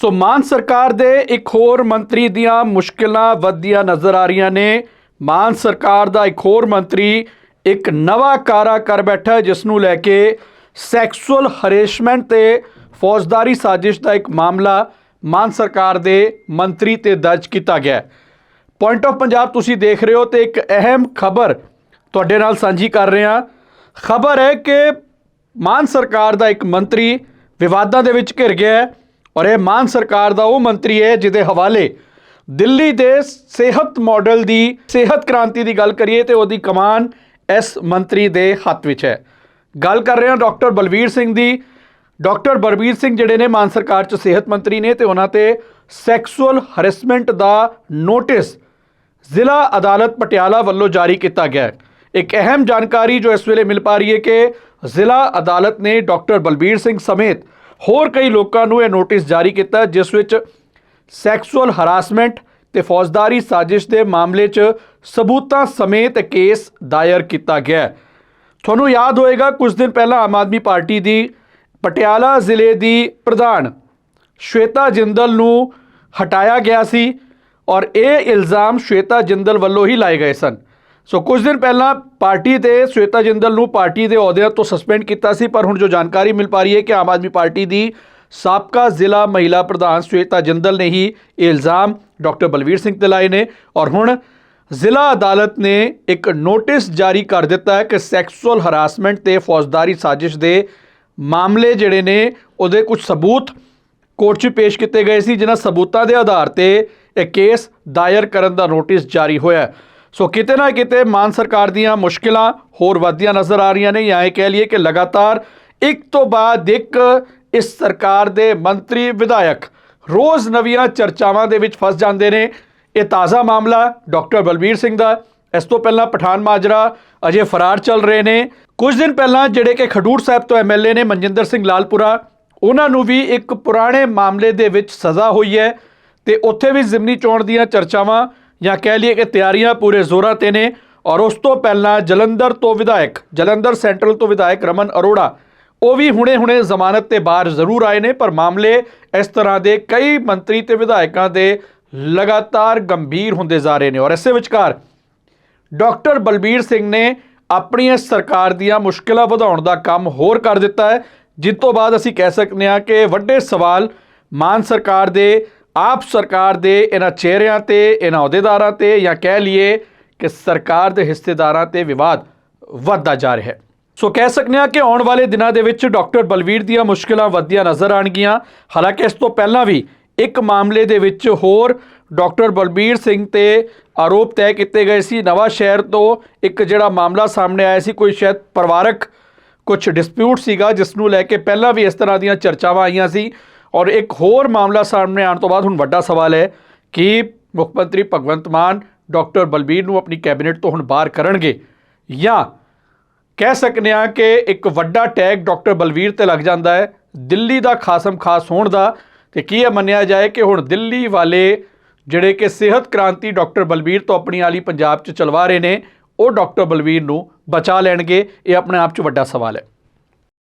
ਸੋ ਮਾਨ ਸਰਕਾਰ ਦੇ ਇੱਕ ਹੋਰ ਮੰਤਰੀ ਦੀਆਂ ਮੁਸ਼ਕਿਲਾਂ ਵੱਧਦੀਆਂ ਨਜ਼ਰ ਆ ਰਹੀਆਂ ਨੇ। ਮਾਨ ਸਰਕਾਰ ਦਾ ਇੱਕ ਹੋਰ ਮੰਤਰੀ ਇੱਕ ਨਵਾਂ ਕਾਰਾ ਕਰ ਬੈਠਾ ਜਿਸ ਨੂੰ ਲੈ ਕੇ ਸੈਕਸੁਅਲ ਹਰੇਸਮੈਂਟ ਤੇ ਫੌਜਦਾਰੀ ਸਾਜ਼ਿਸ਼ ਦਾ ਇੱਕ ਮਾਮਲਾ ਮਾਨ ਸਰਕਾਰ ਦੇ ਮੰਤਰੀ ਤੇ ਦਰਜ ਕੀਤਾ ਗਿਆ ਪੁਆਇੰਟ ਆਫ ਪੰਜਾਬ ਤੁਸੀਂ ਦੇਖ ਰਹੇ ਹੋ ਤੇ ਇੱਕ ਅਹਿਮ ਖਬਰ ਤੁਹਾਡੇ ਨਾਲ ਸਾਂਝੀ ਕਰ ਰਹੇ ਹਾਂ। ਖਬਰ ਹੈ ਕਿ ਮਾਨ ਸਰਕਾਰ ਦਾ ਇੱਕ ਮੰਤਰੀ ਵਿਵਾਦਾਂ ਦੇ ਵਿੱਚ ਘਿਰ ਗਿਆ ਹੈ। ਔਰ ਇਹ ਮਾਨ ਸਰਕਾਰ ਦਾ ਉਹ ਮੰਤਰੀ ਹੈ ਜਿਹਦੇ ਹਵਾਲੇ ਦਿੱਲੀ ਦੇ ਸਿਹਤ ਮਾਡਲ ਦੀ ਸਿਹਤ ਕ੍ਰਾਂਤੀ ਦੀ ਗੱਲ ਕਰੀਏ ਤੇ ਉਹਦੀ ਕਮਾਨ ਇਸ ਮੰਤਰੀ ਦੇ ਹੱਥ ਵਿੱਚ ਹੈ। ਗੱਲ ਕਰ ਰਹੇ ਹਾਂ ਡਾਕਟਰ ਬਲਵੀਰ ਸਿੰਘ ਦੀ। ਡਾਕਟਰ ਬਲਬੀਰ ਸਿੰਘ ਜਿਹੜੇ ਨੇ ਮਾਨ ਸਰਕਾਰ ਚ ਸਿਹਤ ਮੰਤਰੀ ਨੇ ਤੇ ਉਹਨਾਂ ਤੇ ਸੈਕਸੁਅਲ ਹਰੈਸਮੈਂਟ ਦਾ ਨੋਟਿਸ ਜ਼ਿਲ੍ਹਾ ਅਦਾਲਤ ਪਟਿਆਲਾ ਵੱਲੋਂ ਜਾਰੀ ਕੀਤਾ ਗਿਆ ਹੈ। ਇੱਕ ਅਹਿਮ ਜਾਣਕਾਰੀ ਜੋ ਇਸ ਵੇਲੇ ਮਿਲ ਪਾ ਰਹੀ ਹੈ ਕਿ ਜ਼ਿਲ੍ਹਾ ਅਦਾਲਤ ਨੇ ਡਾਕਟਰ ਬਲਬੀਰ ਸਿੰਘ ਸਮੇਤ ਹੋਰ ਕਈ ਲੋਕਾਂ ਨੂੰ ਇਹ ਨੋਟਿਸ ਜਾਰੀ ਕੀਤਾ, ਜਿਸ ਵਿੱਚ ਸੈਕਸੁਅਲ ਹਰਾਸਮੈਂਟ ਤੇ ਫੌਜਦਾਰੀ ਸਾਜ਼ਿਸ਼ ਦੇ ਮਾਮਲੇ 'ਚ ਸਬੂਤਾਂ ਸਮੇਤ ਕੇਸ ਦਾਇਰ ਕੀਤਾ ਗਿਆ ਤੁਹਾਨੂੰ ਯਾਦ ਹੋਏਗਾ, ਕੁਝ ਦਿਨ ਪਹਿਲਾਂ ਆਮ ਆਦਮੀ ਪਾਰਟੀ ਦੀ ਪਟਿਆਲਾ ਜ਼ਿਲ੍ਹੇ ਦੀ ਪ੍ਰਧਾਨ ਸ਼ਵੇਤਾ ਜਿੰਦਲ ਨੂੰ ਹਟਾਇਆ ਗਿਆ ਸੀ ਔਰ ਇਹ ਇਲਜ਼ਾਮ ਸ਼ਵੇਤਾ ਜਿੰਦਲ ਵੱਲੋਂ ਹੀ ਲਾਏ ਗਏ ਸਨ। ਸੋ ਕੁਝ ਦਿਨ ਪਹਿਲਾਂ ਪਾਰਟੀ ਤੇ ਸ਼ਵੇਤਾ ਜਿੰਦਲ ਨੂੰ ਪਾਰਟੀ ਦੇ ਅਹੁਦਿਆਂ ਤੋਂ ਸਸਪੈਂਡ ਕੀਤਾ ਸੀ, ਪਰ ਹੁਣ ਜੋ ਜਾਣਕਾਰੀ ਮਿਲ ਪਾ ਰਹੀ ਹੈ ਕਿ ਆਮ ਆਦਮੀ ਪਾਰਟੀ ਦੀ ਸਾਬਕਾ ਜ਼ਿਲ੍ਹਾ ਮਹਿਲਾ ਪ੍ਰਧਾਨ ਸ਼ਵੇਤਾ ਜਿੰਦਲ ਨੇ ਹੀ ਇਹ ਇਲਜ਼ਾਮ ਡਾਕਟਰ ਬਲਵੀਰ ਸਿੰਘ ਤੇ ਲਾਏ ਨੇ ਔਰ ਹੁਣ ਜ਼ਿਲ੍ਹਾ ਅਦਾਲਤ ਨੇ ਇੱਕ ਨੋਟਿਸ ਜਾਰੀ ਕਰ ਦਿੱਤਾ ਹੈ ਕਿ ਸੈਕਸੁਅਲ ਹਰਾਸਮੈਂਟ ਤੇ ਫੌਜਦਾਰੀ ਸਾਜ਼ਿਸ਼ ਦੇ ਮਾਮਲੇ ਜਿਹੜੇ ਨੇ, ਉਹਦੇ ਕੁਝ ਸਬੂਤ ਕੋਰਟ 'ਚ ਪੇਸ਼ ਕੀਤੇ ਗਏ ਸੀ, ਜਿਨ੍ਹਾਂ ਸਬੂਤਾਂ ਦੇ ਆਧਾਰ ਤੇ ਇਹ ਕੇਸ ਦਾਇਰ ਕਰਨ ਦਾ ਨੋਟਿਸ ਜਾਰੀ ਹੋਇਆ ਹੈ। ਸੋ ਕਿਤੇ ਨਾ ਕਿਤੇ ਮਾਨ ਸਰਕਾਰ ਦੀਆਂ ਮੁਸ਼ਕਿਲਾਂ ਹੋਰ ਵਧਦੀਆਂ ਨਜ਼ਰ ਆ ਰਹੀਆਂ ਨੇ। ਜਾਂ ਇਹ ਕਹਿ ਲਈਏ ਕਿ ਲਗਾਤਾਰ ਇੱਕ ਤੋਂ ਬਾਅਦ ਇੱਕ ਇਸ ਸਰਕਾਰ ਦੇ ਮੰਤਰੀ ਵਿਧਾਇਕ ਰੋਜ਼ ਨਵੀਆਂ ਚਰਚਾਵਾਂ ਦੇ ਵਿੱਚ ਫਸ ਜਾਂਦੇ ਨੇ। ਇਹ ਤਾਜ਼ਾ ਮਾਮਲਾ ਡਾਕਟਰ ਬਲਬੀਰ ਸਿੰਘ ਦਾ। ਇਸ ਤੋਂ ਪਹਿਲਾਂ ਪਠਾਨ ਮਾਜਰਾ ਅਜੇ ਫਰਾਰ ਚੱਲ ਰਹੇ ਨੇ। ਕੁਝ ਦਿਨ ਪਹਿਲਾਂ ਜਿਹੜੇ ਕਿ ਖਡੂਰ ਸਾਹਿਬ ਤੋਂ ਐਮਐਲਏ ਨੇ ਮਨਜਿੰਦਰ ਸਿੰਘ ਲਾਲਪੁਰਾ, ਉਹਨਾਂ ਨੂੰ ਵੀ ਇੱਕ ਪੁਰਾਣੇ ਮਾਮਲੇ ਦੇ ਵਿੱਚ ਸਜ਼ਾ ਹੋਈ ਹੈ। ਤੇ ਉੱਥੇ ਵੀ ਜ਼ਿਮਨੀ ਚੋਣ ਦੀਆਂ ਚਰਚਾਵਾਂ ਜਾਂ ਕਹਿ ਲਈਏ ਕਿ ਤਿਆਰੀਆਂ ਪੂਰੇ ਜ਼ੋਰਾਂ ਤੇ ਨੇ ਔਰ ਉਸ ਤੋਂ ਪਹਿਲਾਂ ਜਲੰਧਰ ਤੋਂ ਵਿਧਾਇਕ, ਜਲੰਧਰ ਸੈਂਟਰਲ ਤੋਂ ਵਿਧਾਇਕ ਰਮਨ ਅਰੋੜਾ, ਉਹ ਵੀ ਹੁਣੇ-ਹੁਣੇ ਜ਼ਮਾਨਤ ਤੇ ਬਾਹਰ ਜ਼ਰੂਰ ਆਏ ਨੇ, ਪਰ ਮਾਮਲੇ ਇਸ ਤਰ੍ਹਾਂ ਦੇ ਕਈ ਮੰਤਰੀ ਤੇ ਵਿਧਾਇਕਾਂ ਦੇ ਲਗਾਤਾਰ ਗੰਭੀਰ ਹੁੰਦੇ ਜਾ ਰਹੇ ਨੇ ਔਰ ਇਸੇ ਵਿਚਕਾਰ ਡਾਕਟਰ ਬਲਬੀਰ ਸਿੰਘ ਨੇ ਆਪਣੀਆਂ ਸਰਕਾਰ ਦੀਆਂ ਮੁਸ਼ਕਲਾਂ ਵਧਾਉਣ ਦਾ ਕੰਮ ਹੋਰ ਕਰ ਦਿੱਤਾ ਹੈ, ਜਿਸ ਤੋਂ ਬਾਅਦ ਅਸੀਂ ਕਹਿ ਸਕਦੇ ਹਾਂ ਕਿ ਵੱਡੇ ਸਵਾਲ ਮਾਨ ਸਰਕਾਰ ਦੇ ਆਪ ਸਰਕਾਰ ਦੇ ਇਹਨਾਂ ਚਿਹਰਿਆਂ ਤੇ, ਇਹਨਾਂ ਅਹੁਦੇਦਾਰਾਂ ਤੇ ਜਾਂ ਕਹਿ ਲਈਏ ਕਿ ਸਰਕਾਰ ਦੇ ਹਿੱਸੇਦਾਰਾਂ ਤੇ ਵਿਵਾਦ ਵੱਧਦਾ ਜਾ ਰਿਹਾ ਹੈ। ਸੋ ਕਹਿ ਸਕਦੇ ਹਾਂ ਕਿ ਆਉਣ ਵਾਲੇ ਦਿਨਾਂ ਦੇ ਵਿੱਚ ਡਾਕਟਰ ਬਲਵੀਰ ਦੀਆਂ ਮੁਸ਼ਕਲਾਂ ਵੱਧਦੀਆਂ ਨਜ਼ਰ ਆਣਗੀਆਂ ਹਾਲਾਂਕਿ ਇਸ ਤੋਂ ਪਹਿਲਾਂ ਵੀ ਇੱਕ ਮਾਮਲੇ ਦੇ ਵਿੱਚ ਹੋਰ ਡਾਕਟਰ ਬਲਬੀਰ ਸਿੰਘ ਤੇ ਆਰੋਪ ਤੈਅ ਕੀਤੇ ਗਏ ਸੀ। ਨਵਾਂ ਸ਼ਹਿਰ ਤੋਂ ਇੱਕ ਜਿਹੜਾ ਮਾਮਲਾ ਸਾਹਮਣੇ ਆਇਆ ਸੀ, ਕੋਈ ਸ਼ਾਇਦ ਪਰਿਵਾਰਕ ਕੁਝ ਡਿਸਪਿਊਟ ਸੀਗਾ, ਜਿਸ ਨੂੰ ਲੈ ਕੇ ਪਹਿਲਾਂ ਵੀ ਇਸ ਤਰ੍ਹਾਂ ਦੀਆਂ ਚਰਚਾਵਾਂ ਆਈਆਂ ਸੀ। ਔਰ ਇੱਕ ਹੋਰ ਮਾਮਲਾ ਸਾਹਮਣੇ ਆਉਣ ਤੋਂ ਬਾਅਦ ਹੁਣ ਵੱਡਾ ਸਵਾਲ ਹੈ ਕਿ ਮੁੱਖ ਮੰਤਰੀ ਭਗਵੰਤ ਮਾਨ ਡਾਕਟਰ ਬਲਬੀਰ ਨੂੰ ਆਪਣੀ ਕੈਬਨਿਟ ਤੋਂ ਹੁਣ ਬਾਹਰ ਕਰਨਗੇ ਜਾਂ ਕਹਿ ਸਕਨੇ ਆ ਕਿ ਇੱਕ ਵੱਡਾ ਟੈਗ ਡਾਕਟਰ ਬਲਬੀਰ ਤੇ ਲੱਗ ਜਾਂਦਾ ਹੈ, ਦਿੱਲੀ ਦਾ ਖਾਸਮ ਖਾਸ ਹੋਣ ਦਾ ਤੇ ਕੀ ਇਹ ਮੰਨਿਆ ਜਾਏ ਕਿ ਹੁਣ ਦਿੱਲੀ ਵਾਲੇ ਜਿਹੜੇ ਕਿ ਸਿਹਤ ਕ੍ਰਾਂਤੀ ਡਾਕਟਰ ਬਲਬੀਰ ਤੋਂ ਆਪਣੀ ਵਾਲੀ ਪੰਜਾਬ 'ਚ ਚਲਵਾ ਰਹੇ ਨੇ, ਉਹ ਡਾਕਟਰ ਬਲਬੀਰ ਨੂੰ ਬਚਾ ਲੈਣਗੇ, ਇਹ ਆਪਣੇ ਆਪ 'ਚ ਵੱਡਾ ਸਵਾਲ ਹੈ।